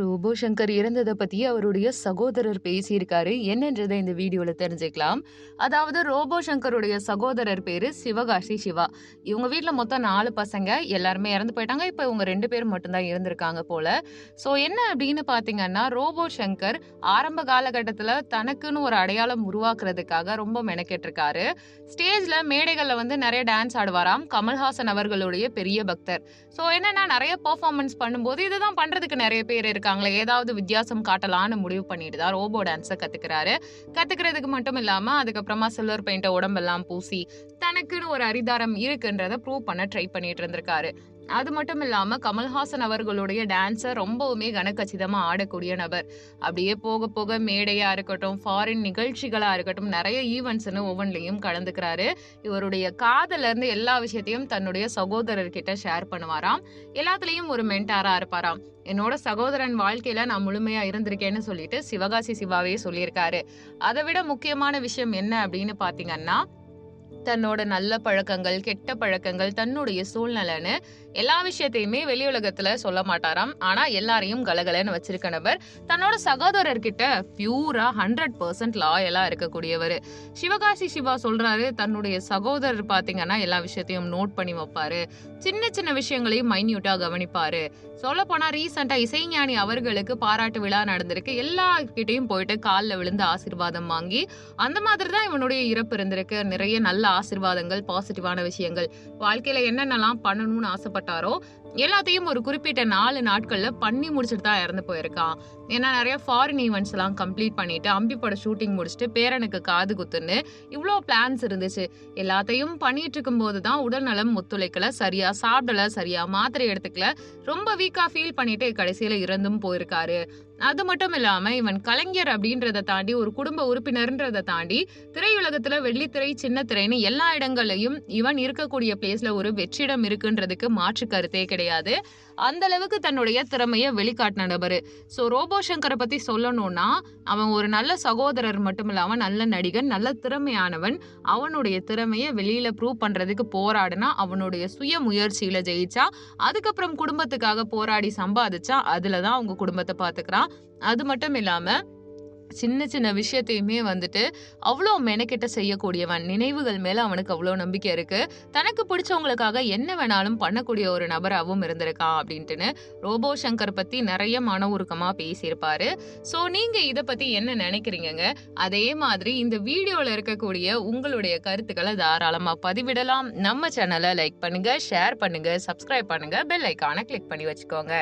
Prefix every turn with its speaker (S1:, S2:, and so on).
S1: Robot Shankar இறந்ததை பத்தி அவருடைய சகோதரர் பேசியிருக்காரு. என்னன்றதை இந்த வீடியோல தெரிஞ்சுக்கலாம். அதாவது ரோபோ சங்கருடைய சகோதரர் பேரு சிவகாசி சிவா. இவங்க வீட்டில் மொத்தம் நாலு பசங்க. எல்லாருமே இறந்து போயிட்டாங்க. இப்போ இவங்க ரெண்டு பேர் மட்டும்தான் இருந்திருக்காங்க போல. ஸோ என்ன அப்படின்னு பாத்தீங்கன்னா ரோபோ சங்கர் ஆரம்ப காலகட்டத்தில் தனக்குன்னு ஒரு அடையாளம் உருவாக்குறதுக்காக ரொம்ப மெனக்கெட்டிருக்காரு. ஸ்டேஜ்ல மேடைகளில் வந்து நிறைய டான்ஸ் ஆடுவாராம். கமல்ஹாசன் அவர்களுடைய பெரிய பக்தர். ஸோ என்னன்னா நிறைய பர்ஃபார்மன்ஸ் பண்ணும்போது இதுதான் பண்றதுக்கு நிறைய பேர் இருக்காங்களே ஏதாவது வித்தியாசம் காட்டலாம்னு முடிவு பண்ணிட்டு தான் ரோபோ டான்ஸை கத்துக்கிறாரு. கத்துக்கிறதுக்கு மட்டும் இல்லாம அதுக்கப்புறமா சில்வர் பெயிண்ட உடம்பெல்லாம் பூசி தனக்குன்னு ஒரு அரிதாரம் இருக்குன்றத ப்ரூவ் பண்ண ட்ரை பண்ணிட்டு இருந்திருக்காரு. அது மட்டும் இல்லாம கமல்ஹாசன் அவர்களுடைய டான்ஸை ரொம்பவுமே கனக்கச்சிதமா ஆடக்கூடிய நபர். அப்படியே போக போக மேடையா இருக்கட்டும் ஃபாரின் நிகழ்ச்சிகளா இருக்கட்டும் நிறைய ஈவெண்ட்ஸ்னு ஒவ்வொன்றிலையும் கலந்துக்கிறாரு. இவருடைய காதல இருந்து எல்லா விஷயத்தையும் தன்னுடைய சகோதரர்கிட்ட ஷேர் பண்ணுவாராம். எல்லாத்துலயும் ஒரு மென்டாரா இருப்பாராம். என்னோட சகோதரன் வாழ்க்கையில நான் முழுமையா இருந்திருக்கேன்னு சொல்லிட்டு சிவகாசி சிவாவே சொல்லியிருக்காரு. அதை விட முக்கியமான விஷயம் என்ன அப்படின்னு பாத்தீங்கன்னா தன்னோட நல்ல பழக்கங்கள் கெட்ட பழக்கங்கள் தன்னுடைய சூழ்நிலைன்னு எல்லா விஷயத்தையுமே வெளி உலகத்துல சொல்ல மாட்டாராம். ஆனா எல்லாரையும் கலகலன்னு வச்சிருக்க நபர் தன்னோட சகோதரர்கிட்ட பியூரா ஹண்ட்ரட் பர்சன்ட் லாயலா இருக்கக்கூடியவர். சிவகாசி சிவா சொல்றாரு தன்னுடைய சகோதரர் பாத்தீங்கன்னா எல்லா விஷயத்தையும் நோட் பண்ணி வைப்பாரு. சின்ன சின்ன விஷயங்களையும் மைன்யூட்டா கவனிப்பாரு. சொல்ல போனா ரீசெண்டா இசைஞானி அவர்களுக்கு பாராட்டு விழா நடந்திருக்கு. எல்லார்கிட்டையும் போயிட்டு காலில் விழுந்து ஆசீர்வாதம் வாங்கி அந்த மாதிரி தான் இவனுடைய இறப்பு இருந்திருக்கு. நிறைய நல்ல ஆசிர்வாதங்கள் பாசிட்டிவான விஷயங்கள். வாழ்க்கையில என்னென்னலாம் பண்ணணும்னு ஆசைப்பட்டாரோ எல்லாத்தையும் ஒரு குறிப்பிட்ட நாலு நாட்கள்ல பண்ணி முடிச்சுட்டு தான் இறந்து போயிருக்கான். ஏன்னா நிறைய ஃபாரின் ஈவெண்ட்ஸ் எல்லாம் கம்ப்ளீட் பண்ணிட்டு அம்பி ஷூட்டிங் முடிச்சுட்டு பேரனுக்கு காது குத்துன்னு இவ்வளோ பிளான்ஸ் இருந்துச்சு. எல்லாத்தையும் பண்ணிட்டு இருக்கும் போது தான் உடல் நலம் ஒத்துழைக்கல சரியா சாப்பிடல சரியா மாத்திரை எடுத்துக்கல ரொம்ப வீக்கா ஃபீல் பண்ணிட்டு கடைசியில இறந்தும் போயிருக்காரு. அது மட்டும் இல்லாம இவன் கலைஞர் அப்படின்றத தாண்டி ஒரு குடும்ப உறுப்பினர்ன்றதை தாண்டி திரையுலகத்துல வெள்ளித்திரை சின்ன திரைன்னு எல்லா இடங்களையும் இவன் இருக்கக்கூடிய பிளேஸ்ல ஒரு வெற்றிடம் இருக்குன்றதுக்கு மாற்று கருத்தே கிடையாது. அந்த அளவுக்கு தன்னுடைய திறமையை வெளிக்காட்டின நபர். ஸோ ரோபோ சங்கரை பற்றி சொல்லணும்னா அவன் ஒரு நல்ல சகோதரர் மட்டும் இல்லாமல் நல்ல நடிகன் நல்ல திறமையானவன் அவனுடைய திறமையை வெளியில் ப்ரூவ் பண்ணுறதுக்கு போராடினா அவனுடைய சுய முயற்சியில் ஜெயிச்சா அதுக்கப்புறம் குடும்பத்துக்காக போராடி சம்பாதிச்சா அதில் தான் அவங்க குடும்பத்தை பார்த்துக்கிறான் அது மட்டும் இல்லாமல் சின்ன சின்ன விஷயத்தையுமே வந்துட்டு அவ்வளோ மெனக்கெட்ட செய்யக்கூடியவன். நினைவுகள் மேலே அவனுக்கு அவ்வளோ நம்பிக்கை இருக்குது தனக்கு பிடிச்சவங்களுக்காக என்ன வேணாலும் பண்ணக்கூடிய ஒரு நபராகவும் இருந்திருக்கான் அப்படின்ட்டுன்னு ரோபோ சங்கர் பற்றி நிறைய மன உருக்கமாக பேசியிருப்பாரு. ஸோ நீங்கள் இதை பற்றி என்ன நினைக்கிறீங்கங்க? அதே மாதிரி இந்த வீடியோவில் இருக்கக்கூடிய உங்களுடைய கருத்துக்களை தாராளமாக பதிவிடலாம். நம்ம சேனலை லைக் பண்ணுங்கள் ஷேர் பண்ணுங்கள் சப்ஸ்கிரைப் பண்ணுங்கள் பெல் ஐக்கானை கிளிக் பண்ணி வச்சுக்கோங்க.